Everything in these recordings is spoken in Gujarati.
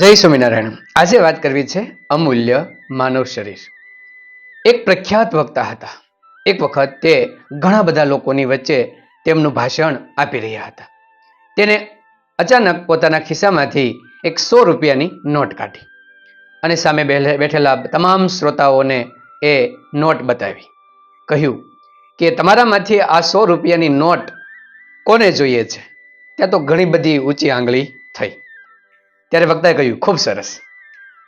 જય સ્વામિનારાયણ. આજે વાત કરવી છે અમૂલ્ય માનવ શરીર. એક પ્રખ્યાત વક્તા હતા. એક વખત તે ઘણા બધા લોકોની વચ્ચે તેમનું ભાષણ આપી રહ્યા હતા. તેને અચાનક પોતાના ખિસ્સામાંથી એક સો રૂપિયાની નોટ કાઢી અને સામે બેઠે- બેઠેલા તમામ શ્રોતાઓને એ નોટ બતાવી. કહ્યું કે તમારામાંથી આ સો રૂપિયાની નોટ કોને જોઈએ છે? ત્યાં તો ઘણી બધી ઊંચી આંગળી થઈ. ત્યારે વક્તાએ કહ્યું, ખૂબ સરસ.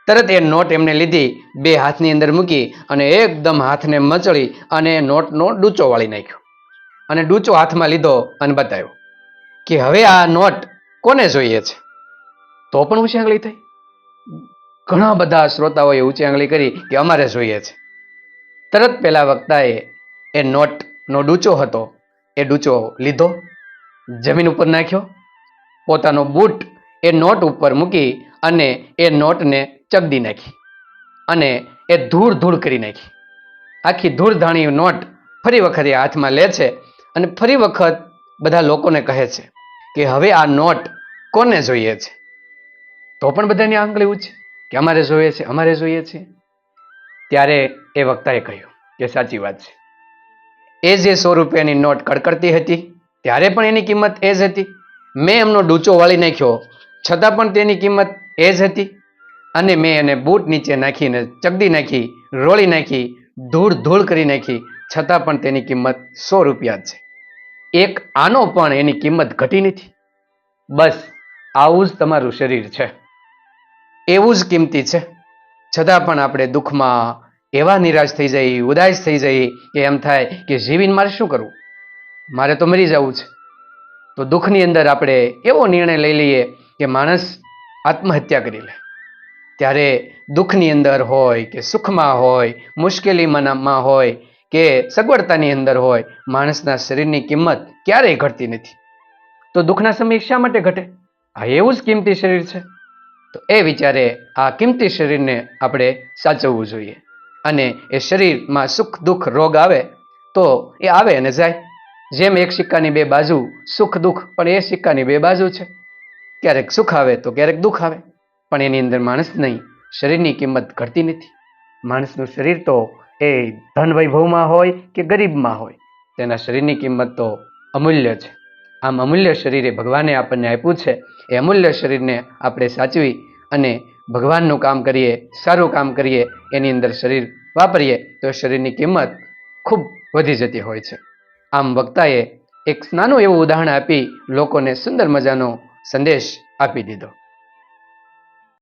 તરત એ નોટ એમને લીધી, બે હાથની અંદર મૂકી અને એકદમ હાથને મચળી અને નોટનો ડૂચો વાળી નાખ્યો. અને ડૂચો હાથમાં લીધો અને બતાવ્યો કે, હવે આ નોટ કોને જોઈએ છે? તો પણ ઊંચી આંગળી થઈ. ઘણા બધા શ્રોતાઓએ ઊંચી આંગળી કરી કે, અમારે જોઈએ છે. તરત પહેલાં વક્તાએ એ નોટનો ડૂચો હતો, એ ડૂચો લીધો, જમીન ઉપર નાખ્યો, પોતાનો બૂટ એ નોટ ઉપર મૂકી અને એ નોટને ચગદી નાખી અને એ ધૂળ ધૂળ કરી નાખી. આખી ધૂળધાણી નોટ ફરી વખત એ હાથમાં લે છે અને ફરી વખત બધા લોકોને કહે છે કે હવે આ નોટ કોને જોઈએ છે? તો પણ બધાની આંગળી ઉચ્ચ કે અમારે જોઈએ છે, અમારે જોઈએ છે? ત્યારે એ વક્તાએ કહ્યું કે સાચી વાત છે. એ જે સો રૂપિયાની નોટ કડકડતી હતી, ત્યારે પણ એની કિંમત એ જ હતી. મેં એમનો ડૂચો વાળી નાખ્યો છતાં પણ તેની કિંમત એ જ હતી. અને મેં એને બૂટ નીચે નાખીને ચગદી નાખી, રોળી નાખી, ધૂળ ધૂળ કરી નાખી, છતાં પણ તેની કિંમત સો રૂપિયા છે. એક આનો પણ એની કિંમત ઘટી નથી. બસ, આવું જ તમારું શરીર છે. એવું જ કિંમતી છે. છતાં પણ આપણે દુઃખમાં એવા નિરાશ થઈ જઈએ ઉદાસ થઈ જઈએ કે એમ થાય કે જીવીને મારે શું કરવું? મારે તો મરી જવું છે. તો દુઃખની અંદર આપણે એવો નિર્ણય લઈ લઈએ કે માણસ આત્મહત્યા કરી લે. ત્યારે દુઃખની અંદર હોય કે સુખમાં હોય મુશ્કેલીમાં હોય કે સગવડતાની અંદર હોય, માણસના શરીરની કિંમત ક્યારેય ઘટતી નથી. તો દુઃખના સમય શા માટે ઘટે? આ એવું જ કિંમતી શરીર છે. તો એ વિચારે આ કિંમતી શરીરને આપણે સાચવવું જોઈએ. અને એ શરીરમાં સુખ, દુઃખ, રોગ આવે, તો એ આવે અને જાય. જેમ એક સિક્કાની બે બાજુ સુખ, દુઃખ, પણ એ સિક્કાની બે બાજુ છે. ક્યારેક સુખ આવે તો ક્યારેક દુઃખ આવે, પણ એની અંદર માણસ નહીં, શરીરની કિંમત ઘટતી નથી. માણસનું શરીર તો એ ધન વૈભવમાં હોય કે ગરીબમાં હોય, તેના શરીરની કિંમત તો અમૂલ્ય છે. આમ અમૂલ્ય શરીરે ભગવાને આપણને આપ્યું છે. એ અમૂલ્ય શરીરને આપણે સાચવી અને ભગવાનનું કામ કરીએ, સારું કામ કરીએ, એની અંદર શરીર વાપરીએ, તો શરીરની કિંમત ખૂબ વધી જતી હોય છે. આમ વક્તાએ એક નાનું એવું ઉદાહરણ આપી લોકોને સુંદર મજાનો સંદેશ આપી દીધો.